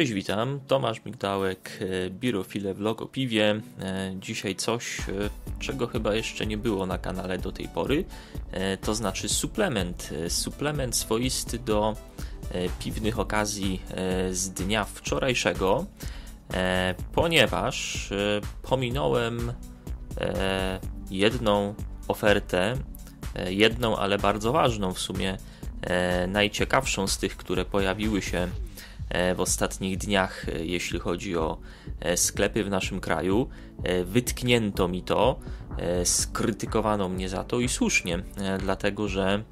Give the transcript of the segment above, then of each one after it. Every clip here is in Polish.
Cześć, witam. Tomasz Migdałek, e, Birofile w Logopiwie. E, dzisiaj coś, e, czego chyba jeszcze nie było na kanale do tej pory, to znaczy suplement. Suplement swoisty do piwnych okazji z dnia wczorajszego, ponieważ pominąłem jedną ofertę, jedną, ale bardzo ważną w sumie, najciekawszą z tych, które pojawiły się w ostatnich dniach, e, jeśli chodzi o e, sklepy w naszym kraju. Wytknięto mi to, skrytykowano mnie za to i słusznie, dlatego że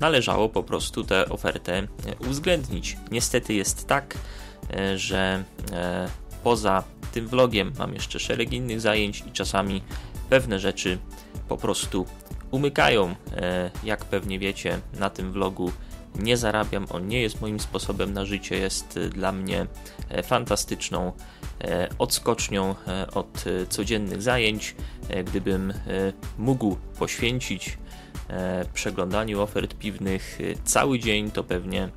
należało po prostu tę ofertę uwzględnić. Niestety jest tak, że poza tym vlogiem mam jeszcze szereg innych zajęć i czasami pewne rzeczy po prostu umykają. Jak pewnie wiecie, na tym vlogu nie zarabiam, on nie jest moim sposobem na życie, jest y, dla mnie e, fantastyczną e, odskocznią e, od codziennych zajęć. Gdybym mógł poświęcić przeglądaniu ofert piwnych cały dzień, to pewnie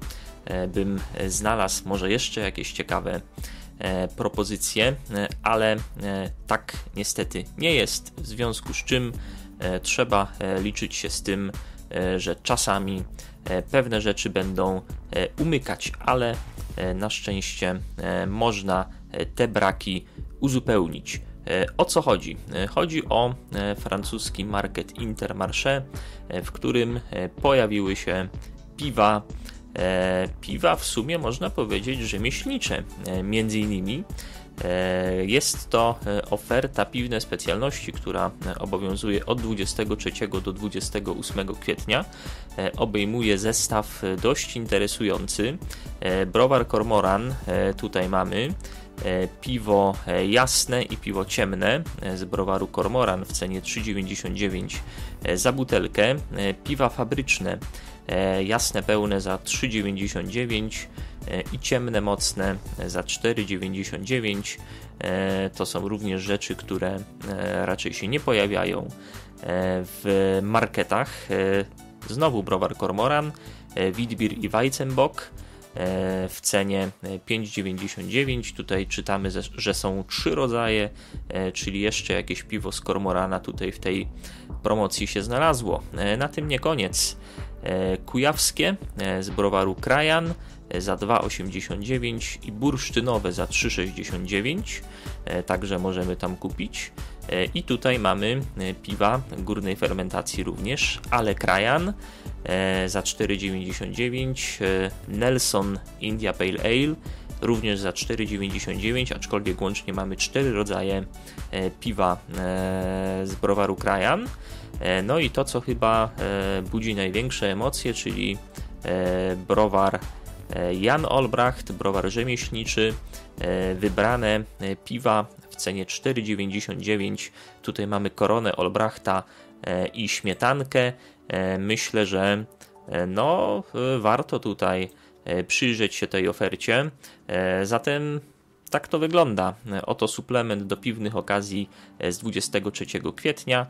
bym znalazł może jeszcze jakieś ciekawe propozycje, ale tak niestety nie jest, w związku z czym trzeba liczyć się z tym, że czasami E, pewne rzeczy będą e, umykać, ale e, na szczęście można te braki uzupełnić. O co chodzi? Chodzi o francuski market Intermarché, w którym pojawiły się piwa, piwa w sumie można powiedzieć rzemieślnicze, między innymi E, jest to e, oferta piwne specjalności, która e, obowiązuje od 23 do 28 kwietnia. Obejmuje zestaw dość interesujący. Browar Cormoran tutaj mamy. Piwo jasne i piwo ciemne z browaru Cormoran w cenie 3,99 za butelkę. Piwa fabryczne jasne pełne za 3,99 E, i ciemne, mocne za 4,99. E, to są również rzeczy, które e, raczej się nie pojawiają w marketach. Znowu browar Kormoran, Witbier i Weizenbock w cenie 5,99. Tutaj czytamy, że są trzy rodzaje, czyli jeszcze jakieś piwo z Kormorana tutaj w tej promocji się znalazło. Na tym nie koniec. Kujawskie z browaru Krajan za 2,89 i bursztynowe za 3,69, e, także możemy tam kupić. E, I tutaj mamy e, piwa górnej fermentacji również, ale Krajan za 4,99, Nelson India Pale Ale również za 4,99, aczkolwiek łącznie mamy cztery rodzaje piwa z browaru Krajan. No i to, co chyba budzi największe emocje, czyli browar Jan Olbracht, browar rzemieślniczy, e, wybrane e, piwa w cenie 4,99. Tutaj mamy koronę Olbrachta i śmietankę. Myślę, że no, warto tutaj przyjrzeć się tej ofercie. Zatem tak to wygląda. Oto suplement do piwnych okazji z 23 kwietnia,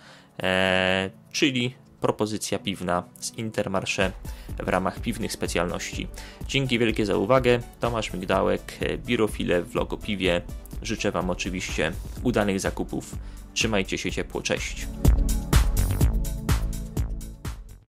czyli propozycja piwna z Intermarché w ramach piwnych specjalności. Dzięki wielkie za uwagę. Tomasz Migdałek, Birofile w Logopiwie. Życzę Wam oczywiście udanych zakupów. Trzymajcie się ciepło, cześć.